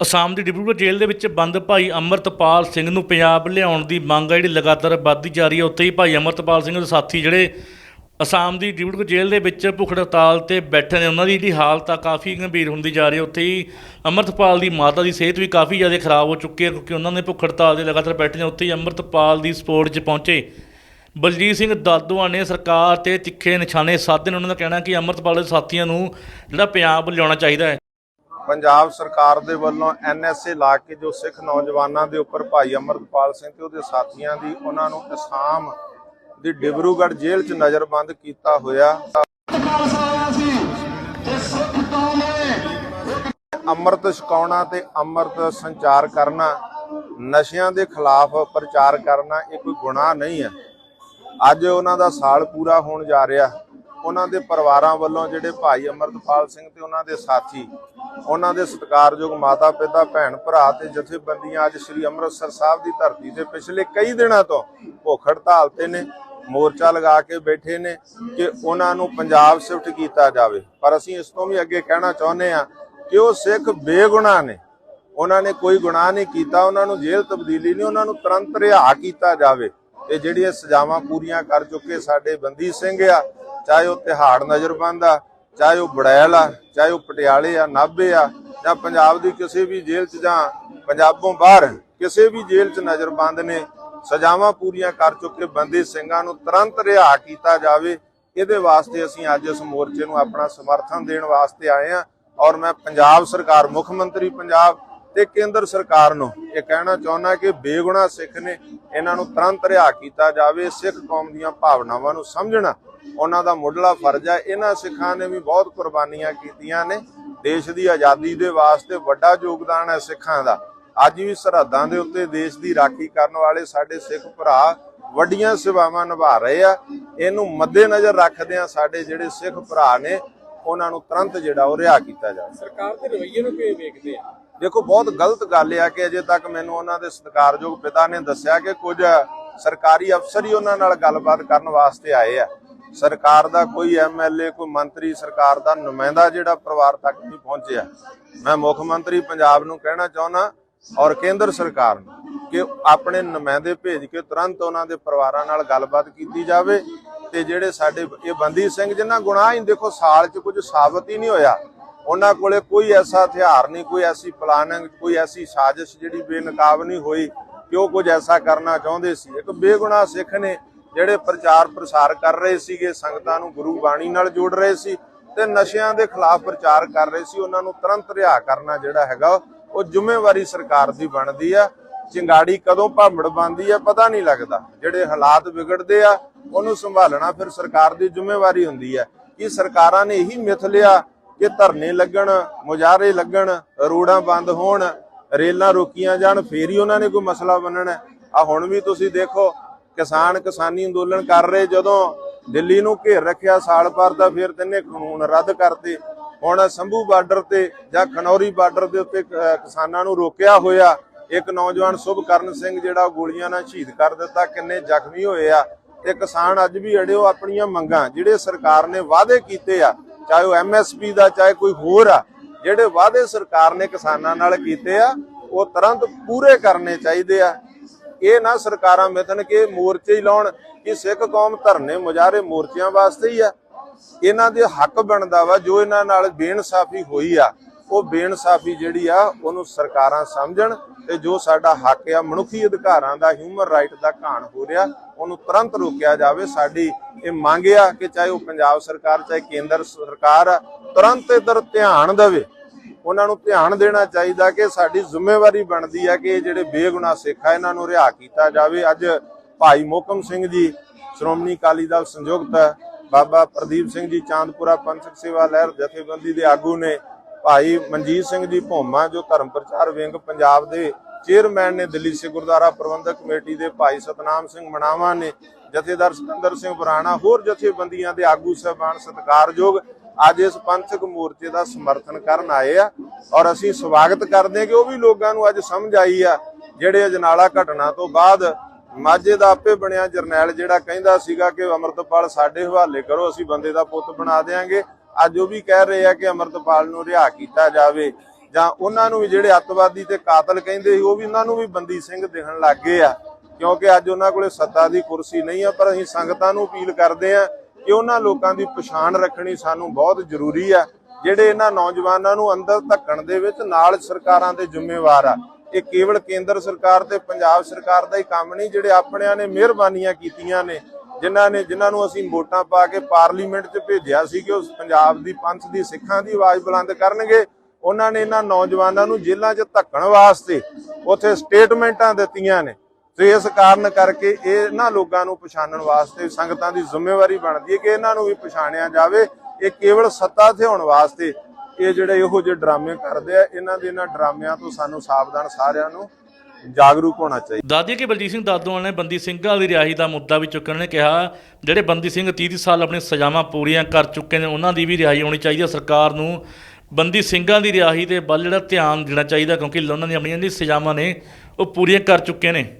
ਅਸਾਮ ਦੀ ਡਿਬਰੂਗੜ੍ਹ ਜੇਲ੍ਹ ਦੇ ਵਿੱਚ ਬੰਦ ਭਾਈ ਅਮਰਤਪਾਲ ਸਿੰਘ ਨੂੰ ਪੰਜਾਬ ਲਿਆਉਣ ਦੀ ਮੰਗ ਹੈ ਜਿਹੜੀ ਲਗਾਤਾਰ ਵੱਧਦੀ ਜਾ ਰਹੀ ਹੈ ਉੱਥੇ ਹੀ ਭਾਈ ਅਮਰਤਪਾਲ ਸਿੰਘ ਦੇ ਸਾਥੀ ਜਿਹੜੇ ਅਸਾਮ ਦੀ ਡਿਬਰੂਗੜ੍ਹ ਜੇਲ੍ਹ ਦੇ ਵਿੱਚ ਭੁੱਖ ਹੜਤਾਲ ਤੇ ਬੈਠੇ ਨੇ, ਉਹਨਾਂ ਦੀ ਜਿਹੜੀ ਹਾਲਤ ਆ ਕਾਫੀ ਗੰਭੀਰ ਹੁੰਦੀ ਜਾ ਰਹੀ ਹੈ ਉੱਥੇ ਹੀ ਅਮਰਤਪਾਲ ਦੀ ਮਾਤਾ ਦੀ ਸਿਹਤ ਵੀ ਕਾਫੀ ਜ਼ਿਆਦਾ ਖਰਾਬ ਹੋ ਚੁੱਕੀ ਹੈ ਕਿਉਂਕਿ ਉਹਨਾਂ ਨੇ ਭੁੱਖ ਹੜਤਾਲ ਦੇ ਲਗਾਤਾਰ ਬੈਠੇ ਨੇ, ਉੱਥੇ ਹੀ ਅਮਰਤਪਾਲ ਦੀ ਸਪੋਰਟ 'ਚ ਪਹੁੰਚੇ। ਬਲਜੀਤ ਸਿੰਘ ਦਾਦੂਆ ਨੇ ਸਰਕਾਰ ਤੇ ਤਿੱਖੇ ਨਿਸ਼ਾਨੇ ਸਾਧੇ ਨੇ, ਉਹਨਾਂ ਦਾ ਕਹਿਣਾ ਕਿ ਅਮਰਤਪਾਲ ਦੇ ਸਾਥੀਆਂ ਨੂੰ ਜਿਹੜਾ ਪੰਜਾਬ ਲਿਆਉਣਾ ਚਾਹੀਦਾ ਹੈ। ਪੰਜਾਬ ਸਰਕਾਰ ਦੇ ਵੱਲੋਂ ਐਨਐਸਏ ਲਾ ਕੇ ਜੋ ਸਿੱਖ ਨੌਜਵਾਨਾਂ ਦੇ ਉੱਪਰ ਭਾਈ ਅਮਰਤਪਾਲ ਸਿੰਘ ਤੇ ਉਹਦੇ ਸਾਥੀਆਂ ਦੀ ਉਹਨਾਂ ਨੂੰ ਅਸਾਮ ਦੀ ਡਿਬਰੂਗੜ੍ਹ ਜੇਲ੍ਹ 'ਚ ਨਜ਼ਰਬੰਦ ਕੀਤਾ ਹੋਇਆ। ਅੰਮ੍ਰਿਤ ਛਕਾਉਣਾ ਤੇ ਅੰਮ੍ਰਿਤ ਸੰਚਾਰ ਕਰਨਾ, ਨਸ਼ਿਆਂ ਦੇ ਖਿਲਾਫ ਪ੍ਰਚਾਰ ਕਰਨਾ, ਇਹ ਕੋਈ ਗੁਨਾਹ ਨਹੀਂ ਹੈ। ਅੱਜ ਉਹਨਾਂ ਦਾ ਸਾਲ ਪੂਰਾ ਹੋਣ ਜਾ ਰਿਹਾ। ਉਹਨਾਂ ਦੇ ਪਰਿਵਾਰਾਂ ਵੱਲੋਂ ਜਿਹੜੇ ਭਾਈ ਅਮਰਤਪਾਲ ਸਿੰਘ ਤੇ ਉਹਨਾਂ ਦੇ ਸਾਥੀ, ਉਹਨਾਂ ਦੇ ਸਤਿਕਾਰਯੋਗ ਮਾਤਾ ਪਿਤਾ, ਭੈਣ ਭਰਾ ਤੇ ਜਥੇਬੰਦੀਆਂ ਅੱਜ ਸ੍ਰੀ ਅੰਮ੍ਰਿਤਸਰ ਸਾਹਿਬ ਦੀ ਧਰਤੀ ਤੇ ਪਿਛਲੇ ਕਈ ਦਿਨਾਂ ਤੋਂ ਭੁੱਖ ਹੜਤਾਲ ਤੇ ਨੇ, ਮੋਰਚਾ ਲਗਾ ਕੇ ਬੈਠੇ ਨੇ ਕਿ ਉਹਨਾਂ ਨੂੰ ਪੰਜਾਬ ਸ਼ਿਫਟ ਕੀਤਾ ਜਾਵੇ। ਪਰ ਅਸੀਂ ਇਸ ਤੋਂ ਵੀ ਅੱਗੇ ਕਹਿਣਾ ਚਾਹੁੰਦੇ ਆ ਕਿ ਉਹ ਸਿੱਖ ਬੇਗੁਨਾਹ ਨੇ। ਉਹਨਾਂ ਨੇ ਕੋਈ ਗੁਨਾਹ ਨਹੀਂ ਕੀਤਾ, ਉਹਨਾਂ ਨੂੰ ਜੇਲ੍ਹ ਤਬਦੀਲੀ ਨਹੀਂ, ਉਹਨਾਂ ਨੂੰ ਤੁਰੰਤ ਰਿਹਾ ਕੀਤਾ ਜਾਵੇ। ਤੇ ਜਿਹੜੀਆਂ ਸਜ਼ਾਵਾਂ ਪੂਰੀਆਂ ਕਰ ਚੁੱਕੇ ਸਾਡੇ ਬੰਦੀ ਸਿੰਘ ਆ ਚਾਹੇ ਉਹ ਤਿਹਾੜ ਨਜ਼ਰਬੰਦ ਆ ਚਾਹੇ ਉਹ ਬੜੈਲ ਆ, ਚਾਹੇ ਉਹ ਪਟਿਆਲੇ ਆ, ਨਾਭੇ ਆ, ਜਾਂ ਪੰਜਾਬ ਦੀ ਕਿਸੇ ਵੀ ਜੇਲ੍ਹ 'ਚ ਜਾਂ ਪੰਜਾਬੋਂ ਬਾਹਰ ਕਿਸੇ ਵੀ ਜੇਲ੍ਹ 'ਚ ਨਜ਼ਰਬੰਦ ਨੇ, ਸਜ਼ਾਵਾਂ ਪੂਰੀਆਂ ਕਰ ਚੁੱਕੇ ਬੰਦੀ ਸਿੰਘਾਂ ਨੂੰ ਤੁਰੰਤ ਰਿਹਾ ਕੀਤਾ ਜਾਵੇ, ਇਹਦੇ ਵਾਸਤੇ ਅਸੀਂ ਅੱਜ ਇਸ ਮੋਰਚੇ ਨੂੰ ਆਪਣਾ ਸਮਰਥਨ ਦੇਣ ਵਾਸਤੇ ਆਏ ਆ ਔਰ ਮੈਂ ਪੰਜਾਬ ਸਰਕਾਰ, ਮੁੱਖ ਮੰਤਰੀ ਪੰਜਾਬ ਤੇ ਕੇਂਦਰ ਸਰਕਾਰ ਨੂੰ ਇਹ ਕਹਿਣਾ ਚਾਹੁੰਦਾ ਕਿ ਬੇਗੁਨਾਹ ਸਿੱਖ ਨੇ ਇਹਨਾਂ ਨੂੰ ਤੁਰੰਤ ਰਿਹਾ ਕੀਤਾ ਜਾਵੇ, ਸਿੱਖ ਕੌਮ ਦੀਆਂ ਭਾਵਨਾਵਾਂ ਨੂੰ ਸਮਝਣਾ। ਉਹਨਾਂ ਦਾ ਮੁੱਢਲਾ ਫਰਜ਼ ਹੈ। ਇਹਨਾਂ ਸਿੱਖਾਂ ਨੇ ਵੀ ਬਹੁਤ ਕੁਰਬਾਨੀਆਂ ਕੀਤੀਆਂ ਨੇ। ਦੇਸ਼ ਦੀ ਆਜ਼ਾਦੀ ਦੇ ਵਾਸਤੇ ਵੱਡਾ ਯੋਗਦਾਨ ਹੈ ਸਿੱਖਾਂ ਦਾ। ਅੱਜ ਵੀ ਸਰਹੱਦਾਂ ਦੇ ਉੱਤੇ ਦੇਸ਼ ਦੀ ਰਾਖੀ ਕਰਨ ਵਾਲੇ ਸਾਡੇ ਸਿੱਖ ਭਰਾ ਵੱਡੀਆਂ ਸੇਵਾਵਾਂ ਨਿਭਾ ਰਹੇ ਆ। ਇਹਨੂੰ ਮੱਦੇ ਮੱਦੇਨਜ਼ਰ ਰੱਖਦਿਆਂ ਸਾਡੇ ਜਿਹੜੇ ਸਿੱਖ ਭਰਾ ਨੇ, ਉਹਨਾਂ ਨੂੰ ਤੁਰੰਤ ਜਿਹੜਾ ਉਹ ਰਿਹਾ ਕੀਤਾ ਜਾਵੇ। ਸਰਕਾਰ ਦੇ ਰਵਈਏ ਨੂੰ ਕਿਵੇਂ ਵੇਖਦੇ ਆ? ਦੇਖੋ, ਬਹੁਤ ਗਲਤ ਗੱਲ ਆ ਕਿ ਅਜੇ ਤੱਕ ਮੈਨੂੰ ਉਹਨਾਂ ਦੇ ਸਤਿਕਾਰਯੋਗ ਪਿਤਾ ਨੇ ਦੱਸਿਆ ਕਿ ਕੁਝ ਸਰਕਾਰੀ ਅਫਸਰ ਹੀ ਉਹਨਾਂ ਨਾਲ ਗੱਲਬਾਤ ਕਰਨ ਵਾਸਤੇ ਆਏ ਆ। ਸਰਕਾਰ ਦਾ ਕੋਈ ਐਮਐਲਏ ਕੋਈ ਮੰਤਰੀ, ਸਰਕਾਰ ਦਾ ਨੁਮਾਇੰਦਾ ਜਿਹੜਾ ਪਰਿਵਾਰ ਤੱਕ ਨਹੀਂ ਪਹੁੰਚਿਆ। ਮੈਂ ਮੁੱਖ ਮੰਤਰੀ ਪੰਜਾਬ ਨੂੰ ਕਹਿਣਾ ਚਾਹੁੰਦਾ ਔਰ ਕੇਂਦਰ ਸਰਕਾਰ ਨੂੰ ਕਿ ਆਪਣੇ ਨੁਮਾਇੰਦੇ ਭੇਜ ਕੇ ਤੁਰੰਤ ਉਹਨਾਂ ਦੇ ਪਰਿਵਾਰਾਂ ਨਾਲ ਗੱਲਬਾਤ ਕੀਤੀ ਜਾਵੇ ਤੇ ਜਿਹੜੇ ਸਾਡੇ ਇਹ ਬੰਦੀ ਸਿੰਘ ਜਿਨ੍ਹਾਂ ਗੁਨਾਹ ਹੀ ਦੇਖੋ, ਸਾਲ 'ਚ ਕੁਝ ਸਾਬਤ ਹੀ ਨਹੀਂ ਹੋਇਆ। ਉਹਨਾਂ ਕੋਲੇ ਕੋਈ ਐਸਾ ਹਥਿਆਰ ਨਹੀਂ, ਕੋਈ ਐਸੀ ਪਲਾਨਿੰਗ ਕੋਈ ਐਸੀ ਸਾਜ਼ਿਸ਼ ਜਿਹੜੀ ਬੇਨਕਾਬ ਨਹੀਂ ਹੋਈ ਕਿ ਉਹ ਕੁਝ ਐਸਾ ਕਰਨਾ ਚਾਹੁੰਦੇ ਸੀ। ਇੱਕ ਬੇਗੁਨਾਹ ਸਿੱਖ ਨੇ ਜਿਹੜੇ ਪ੍ਰਚਾਰ ਪ੍ਰਸਾਰ ਕਰ ਰਹੇ ਸੀਗੇ, ਸੰਗਤਾਂ ਨੂੰ ਗੁਰੂ ਬਾਣੀ ਨਾਲ ਜੋੜ ਰਹੇ ਸੀ ਤੇ ਨਸ਼ਿਆਂ ਦੇ ਖਿਲਾਫ ਪ੍ਰਚਾਰ ਕਰ ਰਹੇ ਸੀ, ਉਹਨਾਂ ਨੂੰ ਤੁਰੰਤ ਰਿਹਾ ਕਰਨਾ ਜਿਹੜਾ ਹੈਗਾ, ਉਹ ਜ਼ਿੰਮੇਵਾਰੀ ਸਰਕਾਰ ਦੀ ਬਣਦੀ ਆ। ਚਿੰਗਾੜੀ ਕਦੋਂ ਭਾਂਬੜ ਬੰਦੀ ਆ, ਪਤਾ ਨਹੀਂ ਲੱਗਦਾ। ਜਿਹੜੇ ਹਾਲਾਤ ਵਿਗੜਦੇ ਆ, ਉਹਨੂੰ ਸੰਭਾਲਣਾ ਫਿਰ ਸਰਕਾਰ ਦੀ ਜ਼ਿੰਮੇਵਾਰੀ ਹੁੰਦੀ ਹੈ ਕਿ ਸਰਕਾਰਾਂ ਨੇ ਇਹੀ ਮਿਥ ਲਿਆ ਕਿ ਧਰਨੇ ਲੱਗਣ, ਮੁਜ਼ਾਹਰੇ ਲੱਗਣ, ਰੋਡਾਂ ਬੰਦ ਹੋਣ, ਰੇਲਾਂ ਰੋਕੀਆਂ ਜਾਣ, ਫੇਰ ਹੀ ਉਹਨਾਂ ਨੇ ਕੋਈ ਮਸਲਾ ਬੰਨਣਾ ਆ ਹੁਣ ਵੀ ਤੁਸੀਂ ਦੇਖੋ, ਕਿਸਾਨ ਕਿਸਾਨੀ ਅੰਦੋਲਨ ਕਰ ਰਹੇ, ਜਦੋਂ ਦਿੱਲੀ ਨੂੰ ਘੇਰ ਰੱਖਿਆ ਸਾਲ ਭਰ ਦਾ, ਫਿਰ ਤਿੰਨੇ ਕਾਨੂੰਨ ਰੱਦ ਕਰਤੇ। ਹੁਣ ਸੰਭੂ ਬਾਰਡਰ ਤੇ ਜਾਂ ਖਨੌਰੀ ਬਾਰਡਰ ਦੇ ਉੱਤੇ ਕਿਸਾਨਾਂ ਨੂੰ ਰੋਕਿਆ ਹੋਇਆ, ਇੱਕ ਨੌਜਵਾਨ ਸੁਭਕਰਨ ਸਿੰਘ ਜਿਹੜਾ ਉਹ ਗੋਲੀਆਂ ਨਾਲ ਸ਼ਹੀਦ ਕਰ ਦਿੱਤਾ, ਕਿੰਨੇ ਜ਼ਖਮੀ ਹੋਏ ਆ। ਤੇ ਕਿਸਾਨ ਅੱਜ ਵੀ ਅੜਿਓ ਆਪਣੀਆਂ ਮੰਗਾਂ, ਜਿਹੜੇ ਸਰਕਾਰ ਨੇ ਵਾਅਦੇ ਕੀਤੇ ਆ ਚਾਹੇ ਉਹ ਐਮਐਸਪੀ ਦਾ, ਚਾਹੇ ਕੋਈ ਹੋਰ ਆ, ਜਿਹੜੇ ਵਾਅਦੇ ਸਰਕਾਰ ਨੇ ਕਿਸਾਨਾਂ ਨਾਲ ਕੀਤੇ ਆ, ਉਹ ਤੁਰੰਤ ਪੂਰੇ ਕਰਨੇ ਚਾਹੀਦੇ ਆ। ਇਹ ਨਾ ਸਰਕਾਰਾਂ ਮਿਥਨ ਕੇ ਮੋਰਚੇ ਹੀ ਲਾਉਣ, ਕਿ ਸਿੱਖ ਕੌਮ ਧਰਨੇ ਮੁਜ਼ਾਹਰੇ ਮੋਰਚਿਆਂ ਵਾਸਤੇ ਹੀ ਆ। ਇਹਨਾਂ ਦੇ ਹੱਕ ਬਣਦਾ ਵਾ, ਜੋ ਇਹਨਾਂ ਨਾਲ ਬੇਇਨਸਾਫੀ ਹੋਈ ਆ। ਉਹ ਬੇਇਨਸਾਫੀ ਜਿਹੜੀ ਆ, ਉਹਨੂੰ ਸਰਕਾਰਾਂ ਸਮਝਣ ਤੇ ਜੋ ਸਾਡਾ ਹੱਕ ਆ, ਮਨੁੱਖੀ ਅਧਿਕਾਰਾਂ ਦਾ ਹਿਊਮਨ ਰਾਈਟ ਦਾ ਘਾਣ ਹੋ ਰਿਹਾ, ਉਹਨੂੰ ਤੁਰੰਤ ਰੋਕਿਆ ਜਾਵੇ। ਸਾਡੀ ਇਹ ਮੰਗ ਆ ਕਿ ਚਾਹੇ ਉਹ ਪੰਜਾਬ ਸਰਕਾਰ, ਚਾਹੇ ਕੇਂਦਰ ਸਰਕਾਰ ਆ, ਤੁਰੰਤ ਇਧਰ ਧਿਆਨ ਦੇਵੇ। ਉਹਨਾਂ ਨੂੰ ਧਿਆਨ ਦੇਣਾ ਚਾਹੀਦਾ ਕਿ ਸਾਡੀ ਜ਼ਿੰਮੇਵਾਰੀ ਬਣਦੀ ਹੈ ਕਿ ਜਿਹੜੇ ਬੇਗੁਨਾਹ ਸਿੱਖ ਆ, ਇਹਨਾਂ ਨੂੰ ਰਿਹਾ ਕੀਤਾ ਜਾਵੇ। ਅੱਜ ਭਾਈ ਮੋਕਮ ਸਿੰਘ ਜੀ, ਸ਼੍ਰੋਮਣੀ ਅਕਾਲੀ ਦਲ ਸੰਯੁਕਤ ਬਾਬਾ ਪ੍ਰਦੀਪ ਸਿੰਘ ਜੀ, ਚਾਂਦਪੁਰਾ ਪੰਥਕ ਸੇਵਾ ਲਹਿਰ ਜਥੇਬੰਦੀ ਦੇ ਆਗੂ ਨੇ ਭਾਈ ਮਨਜੀਤ ਸਿੰਘ ਜੀ ਭੋਮਾ, ਜੋ ਧਰਮ ਪ੍ਰਚਾਰ ਵਿੰਗ ਪੰਜਾਬ ਦੇ ਚੇਅਰਮੈਨ ਨੇ ਦਿੱਲੀ ਸਿੱਖ ਗੁਰਦੁਆਰਾ ਪ੍ਰਬੰਧਕ ਕਮੇਟੀ ਦੇ ਭਾਈ ਸਤਨਾਮ ਸਿੰਘ ਮਣਾਵਾ ਨੇ, ਜਥੇਦਾਰ ਸਿਕੰਦਰ ਸਿੰਘ ਬਰਾਣਾ, ਹੋਰ ਜਥੇਬੰਦੀਆਂ ਦੇ ਆਗੂ ਸਹਿਬਾਨ ਸਤਿਕਾਰਯੋਗ ਅੱਜ ਇਸ ਪੰਥਕ ਮੋਰਚੇ ਦਾ ਸਮਰਥਨ ਕਰਨ ਆਏ ਆ ਔਰ ਅਸੀਂ ਸਵਾਗਤ ਕਰਦੇ ਹਾਂ ਕਿ ਉਹ ਵੀ ਲੋਕਾਂ ਨੂੰ ਅੱਜ ਸਮਝ ਆਈ ਆ, ਜਿਹੜੇ ਅਜਨਾਲਾ ਘਟਨਾ ਤੋਂ ਬਾਅਦ ਮਾਝੇ ਦਾ ਆਪੇ ਬਣਿਆ ਜਰਨੈਲ ਜਿਹੜਾ ਕਹਿੰਦਾ ਸੀਗਾ ਕਿ ਅਮਰਤਪਾਲ ਸਾਡੇ ਹਵਾਲੇ ਕਰੋ, ਅਸੀਂ ਬੰਦੇ ਦਾ ਪੁੱਤ ਬਣਾ ਦੇਾਂਗੇ ਅੱਜ ਉਹ ਵੀ ਕਹਿ ਰਹੇ ਆ ਕਿ ਅਮਰਤਪਾਲ ਨੂੰ ਰਿਹਾ ਕੀਤਾ ਜਾਵੇ ਜਾਂ ਉਹਨਾਂ ਨੂੰ ਵੀ ਜਿਹੜੇ ਅੱਤਵਾਦੀ ਤੇ ਕਾਤਲ ਕਹਿੰਦੇ ਸੀ, ਉਹ ਵੀ ਉਹਨਾਂ ਨੂੰ ਵੀ ਬੰਦੀ ਸਿੰਘ ਦਿਖਣ ਲੱਗ ਗਏ ਆ। ਕਿਉਂਕਿ ਅੱਜ ਉਹਨਾਂ ਕੋਲੇ ਸੱਤਾ ਦੀ ਕੁਰਸੀ ਨਹੀਂ ਆ, ਪਰ ਅਸੀਂ ਸੰਗਤਾਂ ਨੂੰ ਅਪੀਲ ਕਰਦੇ ਆ ਕਿ ਉਹਨਾਂ ਲੋਕਾਂ ਦੀ ਪਛਾਣ ਰੱਖਣੀ ਸਾਨੂੰ ਬਹੁਤ ਜ਼ਰੂਰੀ ਆ, ਜਿਹੜੇ ਇਹਨਾਂ ਨੌਜਵਾਨਾਂ ਨੂੰ ਅੰਦਰ ਧੱਕਣ ਦੇ ਵਿੱਚ ਨਾਲ ਸਰਕਾਰਾਂ ਦੇ ਜ਼ਿੰਮੇਵਾਰ ਆ। ਇਹ ਕੇਵਲ ਕੇਂਦਰ ਸਰਕਾਰ ਤੇ ਪੰਜਾਬ ਸਰਕਾਰ ਦਾ ਹੀ ਕੰਮ ਨਹੀਂ, ਜਿਹੜੇ ਆਪਣਿਆਂ ਨੇ ਮਿਹਰਬਾਨੀਆਂ ਕੀਤੀਆਂ ਨੇ। ਜਿਨ੍ਹਾਂ ਨੇ ਜਿਨ੍ਹਾਂ ਨੂੰ ਅਸੀਂ ਵੋਟਾਂ ਪਾ ਕੇ ਪਾਰਲੀਮੈਂਟ 'ਚ ਭੇਜਿਆ ਸੀ ਕਿ ਉਹ ਪੰਜਾਬ ਦੀ ਪੰਥ ਦੀ ਸਿੱਖਾਂ ਦੀ ਆਵਾਜ਼ ਬੁਲੰਦ ਕਰਨਗੇ, ਉਹਨਾਂ ਨੇ ਇਹਨਾਂ ਨੌਜਵਾਨਾਂ ਨੂੰ ਜੇਲ੍ਹਾਂ 'ਚ ਧੱਕਣ ਵਾਸਤੇ ਉੱਥੇ ਸਟੇਟਮੈਂਟਾਂ ਦਿੱਤੀਆਂ ਨੇ। ਤੇ ਇਸ ਕਾਰਨ ਕਰਕੇ ਇਹ ਇਹਨਾਂ ਲੋਕਾਂ ਨੂੰ ਪਛਾਣਨ ਵਾਸਤੇ, ਸੰਗਤਾਂ ਦੀ ਜ਼ਿੰਮੇਵਾਰੀ ਬਣਦੀ ਹੈ ਕਿ ਇਹਨਾਂ ਨੂੰ ਵੀ ਪਛਾਣਿਆ ਜਾਵੇ। ਇਹ ਕੇਵਲ ਸੱਤਾ ਥਿਆਉਣ ਵਾਸਤੇ ਇਹ ਜਿਹੜੇ ਇਹੋ ਜਿਹੇ ਡਰਾਮੇ ਕਰਦੇ ਆ, ਇਹਨਾਂ ਦੇ ਇਹਨਾਂ ਡਰਾਮਿਆਂ ਤੋਂ ਸਾਨੂੰ ਸਾਵਧਾਨ ਸਾਰਿਆਂ ਨੂੰ ਜਾਗਰੂਕ ਹੋਣਾ ਚਾਹੀਦਾ। ਦਾਦੀ ਕਿ ਬਲਜੀਤ ਸਿੰਘ ਦਾਦੋਵਾਲ ਨੇ ਬੰਦੀ ਸਿੰਘਾਂ ਦੀ ਰਿਹਾਈ ਦਾ ਮੁੱਦਾ ਵੀ ਚੁੱਕਣ ਨੇ ਕਿਹਾ, ਜਿਹੜੇ ਬੰਦੀ ਸਿੰਘ 30 ਸਾਲ ਆਪਣੀ ਸਜ਼ਾਵਾਂ ਪੂਰੀਆਂ ਕਰ ਚੁੱਕੇ ਨੇ, ਉਹਨਾਂ ਦੀ ਵੀ ਰਿਹਾਈ ਹੋਣੀ ਚਾਹੀਦੀ ਹੈ। ਸਰਕਾਰ ਨੂੰ ਬੰਦੀ ਸਿੰਘਾਂ ਦੀ ਰਿਹਾਈ ਦੇ ਵੱਲ ਜਿਹੜਾ ਧਿਆਨ ਦੇਣਾ ਚਾਹੀਦਾ, ਕਿਉਂਕਿ ਉਹਨਾਂ ਦੀਆਂ ਆਪਣੀਆਂ ਜਿਹੜੀਆਂ ਸਜ਼ਾਵਾਂ ਨੇ, ਉਹ ਪੂਰੀਆਂ ਕਰ ਚੁੱਕੇ ਨੇ।